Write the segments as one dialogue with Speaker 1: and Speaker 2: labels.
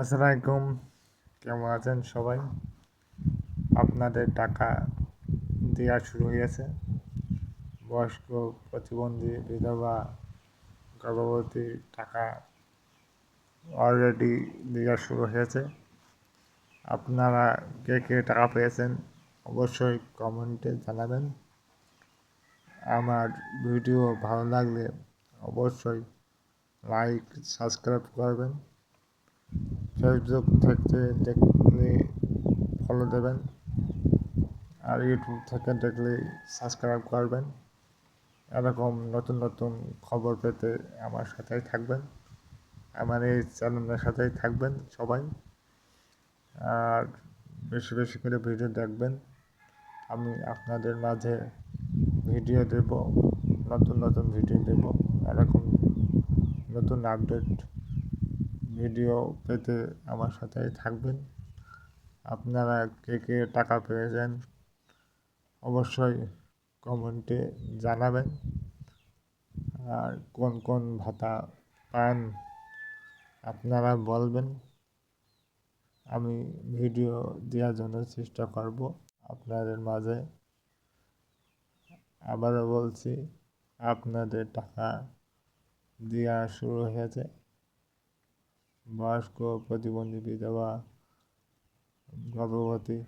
Speaker 1: আসসালামু আলাইকুম কেমন আছেন সবাই? আপনাদের টাকা দেওয়া শুরু হয়েছে বয়স্ক প্রতিবন্ধী বিধবা গর্ভবতী টাকা অলরেডি দেওয়া শুরু হয়েছে আপনারা কে কে টাকা পেয়েছেন অবশ্যই কমেন্টে জানাবেন। আমার ভিডিও ভালো লাগলে অবশ্যই লাইক, সাবস্ক্রাইব করবেন। ফেসবুক থেকে দেখলে ফলো দেবেন আর ইউটিউব থেকে দেখলে সাবস্ক্রাইব করবেন। এরকম নতুন নতুন খবর পেতে আমার সাথেই থাকবেন। আমার এই চ্যানেলের সাথেই থাকবেন সবাই। আর বেশি বেশি করে ভিডিও দেখবেন। আমি আপনাদের মাঝে ভিডিও দেব, নতুন নতুন ভিডিও দেব, এরকম নতুন আপডেট ভিডিও পেতে আমার সাথেই থাকবেন। আপনারা কে কে টাকা পেয়েছেন অবশ্যই কমেন্টে জানাবেন। আর কোন কোন ভাতা পান আপনারা বলবেন। আমি ভিডিও দেওয়ার জন্য চেষ্টা করব। আপনাদের মাঝে আবারও বলছি, আপনাদের টাকা দেওয়া শুরু হয়েছে। বয়স্ক প্রতিবন্ধী বিধবা গর্ভবতী।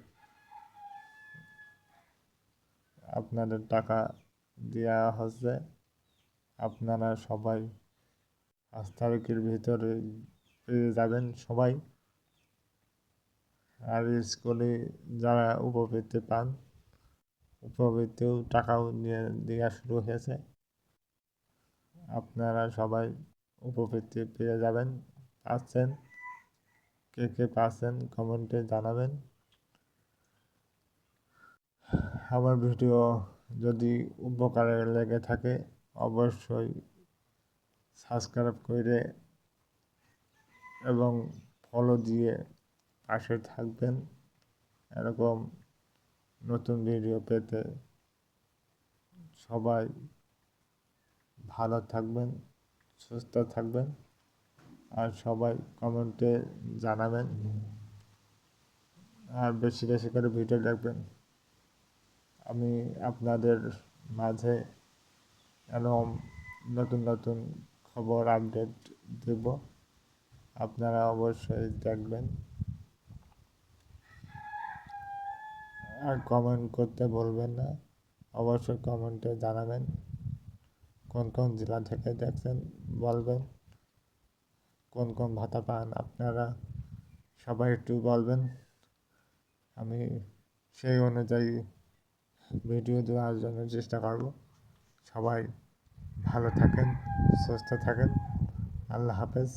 Speaker 1: আপনাদের টাকা দেওয়া হচ্ছে। আপনারা সবাই পাঁচ তারিখের ভিতরে পেয়ে যাবেন সবাই। আর স্কুলে যারা উপবৃত্তি পান, উপবৃত্তিও টাকাও নিয়ে দেওয়া শুরু হয়েছে। আপনারা সবাই উপবৃত্তি পেয়ে যাবেন। পাচ্ছেন কে কে পাচ্ছেন কমেন্টে জানাবেন। আমার ভিডিও যদি উপকারে লেগে থাকে, অবশ্যই সাবস্ক্রাইব করে এবং ফলো দিয়ে পাশে থাকবেন। এরকম নতুন ভিডিও পেতে সবাই ভালো থাকবেন, সুস্থ থাকবেন। আর সবাই কমেন্টে জানাবেন। আর বেশি বেশি করে ভিডিও দেখবেন। আমি আপনাদের মাঝে এরকম নতুন নতুন খবর আপডেট দেব। আপনারা অবশ্যই দেখবেন। আর কমেন্ট করতে বলবেন না। অবশ্যই কমেন্টে জানাবেন। কোন কোন জেলা থেকে দেখছেন বলবেন। কোন কোন ভাতা পান আপনারা? সবাই একটু বলবেন। আমি সেই অনুযায়ী ভিডিও দেওয়ার জন্য চেষ্টা করব। সবাই ভালো থাকেন, সুস্থ থাকেন। আল্লাহ হাফেজ।